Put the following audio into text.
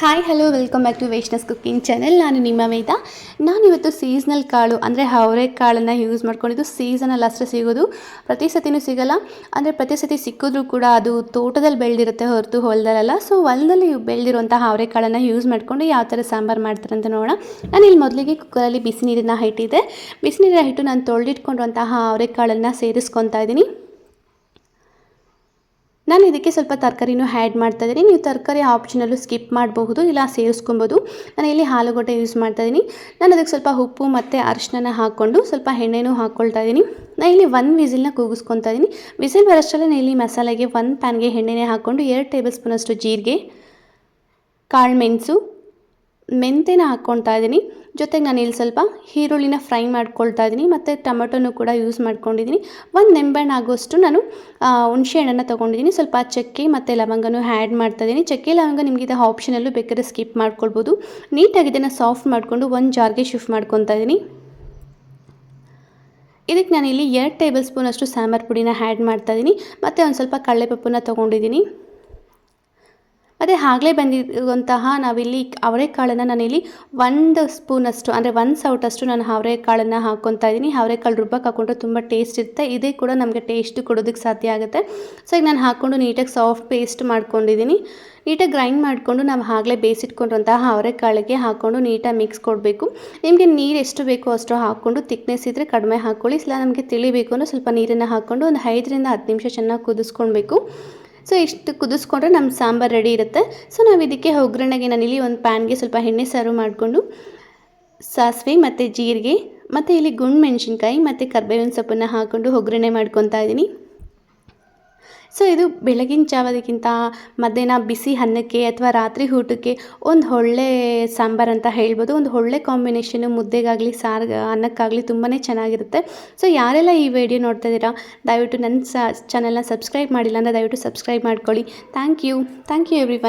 Hi hello welcome back to Vaishnas cooking channel ನಾನು ನಿಮ್ಮ ವೇದ. ನಾನಿವತ್ತು ಸೀಸ್ನಲ್ ಕಾಳು, ಅಂದರೆ ಅವರೆಕಾಳನ್ನು ಯೂಸ್ ಮಾಡ್ಕೊಂಡಿದ್ದು ಸೀಸನಲ್ ಅಷ್ಟೇ ಸಿಗೋದು. ಪ್ರತಿ ಸತಿನೂ ಸಿಗಲ್ಲ. ಅಂದರೆ ಪ್ರತಿ ಸತಿ ಸಿಕ್ಕಿದ್ರೂ ಕೂಡ ಅದು ತೋಟದಲ್ಲಿ ಬೆಳೆದಿರುತ್ತೆ ಹೊರತು ಹೊಲದಲ್ಲ ಸೊ ಹೊಲದಲ್ಲಿ ಬೆಳೆದಿರುವಂತಹ ಅವರೆಕಾಳನ್ನು ಯೂಸ್ ಮಾಡಿಕೊಂಡು ಯಾವ ಥರ ಸಾಂಬಾರು ಮಾಡ್ತಾರೆ ಅಂತ ನೋಡೋಣ. ನಾನು ಇಲ್ಲಿ ಮೊದಲಿಗೆ ಕುಕ್ಕರಲ್ಲಿ ಬಿಸಿ ನೀರನ್ನು ಇಟ್ಟಿದ್ದೆ ಬಿಸಿ ನೀರಿನ ಹಿಟ್ಟು ನಾನು ತೊಳೆದಿಟ್ಕೊಂಡಿರುವಂತಹ ಅವರೆಕಾಳನ್ನು ಸೇರಿಸ್ಕೊತಾ ಇದ್ದೀನಿ. ನಾನು ಇದಕ್ಕೆ ಸ್ವಲ್ಪ ತರಕಾರಿನೂ ಆ್ಯಡ್ ಮಾಡ್ತಾ ಇದ್ದೀನಿ. ನೀವು ತರಕಾರಿ ಆಪ್ಷನಲ್ಲೂ ಸ್ಕಿಪ್ ಮಾಡಬಹುದು, ಇಲ್ಲ ಸೇರಿಸ್ಕೊಬೋದು. ನಾನು ಇಲ್ಲಿ ಆಲೂಗಡ್ಡೆ ಯೂಸ್ ಮಾಡ್ತಾ ಇದ್ದೀನಿ. ನಾನು ಅದಕ್ಕೆ ಸ್ವಲ್ಪ ಉಪ್ಪು ಮತ್ತು ಅರಿಶಿನ ಹಾಕ್ಕೊಂಡು ಸ್ವಲ್ಪ ಎಣ್ಣೆನೂ ಹಾಕ್ಕೊಳ್ತಾ ಇದ್ದೀನಿ. ನಾನು ಇಲ್ಲಿ ಒನ್ ವಿಸಿಲ್ನ ಕೂಗಿಸ್ಕೊತಾ ಇದ್ದೀನಿ. ವಿಸಿಲ್ ಬರೋಷ್ಟರಲ್ಲಿ ನಾನು ಇಲ್ಲಿ ಮಸಾಲೆಗೆ ಒಂದು ಪ್ಯಾನ್ಗೆ ಎಣ್ಣೆನೇ ಹಾಕ್ಕೊಂಡು ಎರಡು ಟೇಬಲ್ ಸ್ಪೂನಷ್ಟು ಜೀರಿಗೆ, ಕಾಳು ಮೆಣಸು ಮೆಂತೆನ ಹಾಕ್ಕೊಳ್ತಾ ಇದ್ದೀನಿ. ಜೊತೆಗೆ ನಾನು ಇಲ್ಲಿ ಸ್ವಲ್ಪ ಈರುಳ್ಳಿನ ಫ್ರೈ ಮಾಡ್ಕೊಳ್ತಾ ಇದ್ದೀನಿ. ಮತ್ತು ಟೊಮೆಟೊನೂ ಕೂಡ ಯೂಸ್ ಮಾಡ್ಕೊಂಡಿದ್ದೀನಿ. ಒಂದು ನಿಂಬೆಹಣ್ಣು ಆಗೋಷ್ಟು ನಾನು ಹುಣಸೆ ಹಣ್ಣನ್ನು ತೊಗೊಂಡಿದ್ದೀನಿ. ಸ್ವಲ್ಪ ಚಕ್ಕೆ ಮತ್ತು ಲವಂಗನೂ ಆ್ಯಡ್ ಮಾಡ್ತಾ ಇದ್ದೀನಿ. ಚಕ್ಕೆ, ಲವಂಗ ನಿಮಗೆ ಇದು ಆಪ್ಷನಲ್ಲೂ ಬೇಕಾದ್ರೆ ಸ್ಕಿಪ್ ಮಾಡ್ಕೊಳ್ಬೋದು. ನೀಟಾಗಿ ಇದನ್ನು ಸಾಫ್ಟ್ ಮಾಡಿಕೊಂಡು ಒಂದು ಜಾರ್ಗೆ ಶಿಫ್ಟ್ ಮಾಡ್ಕೊತಾ ಇದ್ದೀನಿ. ಇದಕ್ಕೆ ನಾನು ಇಲ್ಲಿ ಎರಡು ಟೇಬಲ್ ಸ್ಪೂನಷ್ಟು ಸಾಂಬಾರು ಪುಡಿನ ಆ್ಯಡ್ ಮಾಡ್ತಾಯಿದ್ದೀನಿ ಮತ್ತು ಒಂದು ಸ್ವಲ್ಪ ಕಡಲೆಪಪ್ಪನ್ನ ತೊಗೊಂಡಿದ್ದೀನಿ. ಮತ್ತು ಆಗಲೇ ಬಂದಿರುವಂತಹ ನಾವಿಲ್ಲಿ ಅವರೆಕಾಳನ್ನು ನಾನಿಲ್ಲಿ ಒಂದು ಸ್ಪೂನಷ್ಟು, ಅಂದರೆ ಒಂದು ಸೌಟಷ್ಟು ನಾನು ಅವರೆಕಾಳನ್ನು ಹಾಕ್ಕೊತಾ ಇದ್ದೀನಿ. ಅವರೆಕಾಳು ರುಬ್ಬಕ್ಕೆ ಹಾಕ್ಕೊಂಡ್ರೆ ತುಂಬ ಟೇಸ್ಟ್ ಇರುತ್ತೆ. ಇದೇ ಕೂಡ ನಮಗೆ ಟೇಸ್ಟ್ ಕೊಡೋದಕ್ಕೆ ಸಾಧ್ಯ ಆಗುತ್ತೆ. ಸೊ ಈಗ ನಾನು ಹಾಕ್ಕೊಂಡು ನೀಟಾಗಿ ಸಾಫ್ಟ್ ಪೇಸ್ಟ್ ಮಾಡ್ಕೊಂಡಿದ್ದೀನಿ. ನೀಟಾಗಿ ಗ್ರೈಂಡ್ ಮಾಡಿಕೊಂಡು ನಾವು ಆಗಲೇ ಬೇಯಿಸಿಟ್ಕೊಂಡಿರುವಂತಹ ಅವರೆಕಾಳಿಗೆ ಹಾಕ್ಕೊಂಡು ನೀಟಾಗಿ ಮಿಕ್ಸ್ ಕೊಡಬೇಕು. ನಿಮಗೆ ನೀರು ಎಷ್ಟು ಬೇಕೋ ಅಷ್ಟು ಹಾಕ್ಕೊಂಡು ತಿಕ್ನೆಸ್ ಇದ್ದರೆ ಕಡಿಮೆ ಹಾಕ್ಕೊಳ್ಳಿ ಇಲ್ಲ ನಮಗೆ ತಿಳಿಬೇಕು ಅಂದರೆ ಸ್ವಲ್ಪ ನೀರನ್ನು ಹಾಕ್ಕೊಂಡು ಒಂದು ಐದರಿಂದ ಹತ್ತು ನಿಮಿಷ ಚೆನ್ನಾಗಿ ಕುದಿಸ್ಕೊಳ್ಬೇಕು. ಸೊ ಇಷ್ಟು ಕುದಿಸ್ಕೊಂಡ್ರೆ ನಮ್ಮ ಸಾಂಬಾರು ರೆಡಿ ಇರುತ್ತೆ. ಸೊ ನಾವು ಇದಕ್ಕೆ ಒಗ್ಗರಣೆಗೆ ನಾನು ಇಲ್ಲಿ ಒಂದು ಪ್ಯಾನ್ಗೆ ಸ್ವಲ್ಪ ಎಣ್ಣೆ ಸರ್ವ್ ಮಾಡಿಕೊಂಡು, ಸಾಸಿವೆ ಮತ್ತು ಜೀರಿಗೆ, ಮತ್ತು ಇಲ್ಲಿ ಗುಂಡು ಮೆಣಸಿನ್ಕಾಯಿ ಮತ್ತು ಕರ್ಬೇವಿನ ಸೊಪ್ಪನ್ನು ಹಾಕ್ಕೊಂಡು ಒಗ್ಗರಣೆ ಮಾಡ್ಕೊತಾ ಇದ್ದೀನಿ. ಸೊ ಇದು ಬೆಳಗಿನ ಜಾವದಕ್ಕಿಂತ ಮಧ್ಯಾಹ್ನ ಬಿಸಿ ಅನ್ನಕ್ಕೆ ಅಥವಾ ರಾತ್ರಿ ಊಟಕ್ಕೆ ಒಂದು ಒಳ್ಳೆ ಸಾಂಬಾರು ಅಂತ ಹೇಳ್ಬೋದು. ಒಂದು ಒಳ್ಳೆ ಕಾಂಬಿನೇಷನು ಮುದ್ದೆಗಾಗಲಿ ಸಾರು ಅನ್ನಕ್ಕಾಗಲಿ ತುಂಬಾ ಚೆನ್ನಾಗಿರುತ್ತೆ. ಸೊ ಯಾರೆಲ್ಲ ಈ ವಿಡಿಯೋ ನೋಡ್ತಾ ಇದ್ದೀರಾ, ದಯವಿಟ್ಟು ನನ್ನ ಸ ಚಾನಲ್ನ ಸಬ್ಸ್ಕ್ರೈಬ್ ಮಾಡಿಲ್ಲ ಅಂದರೆ ದಯವಿಟ್ಟು ಸಬ್ಸ್ಕ್ರೈಬ್ ಮಾಡ್ಕೊಳ್ಳಿ. Thank you thank you every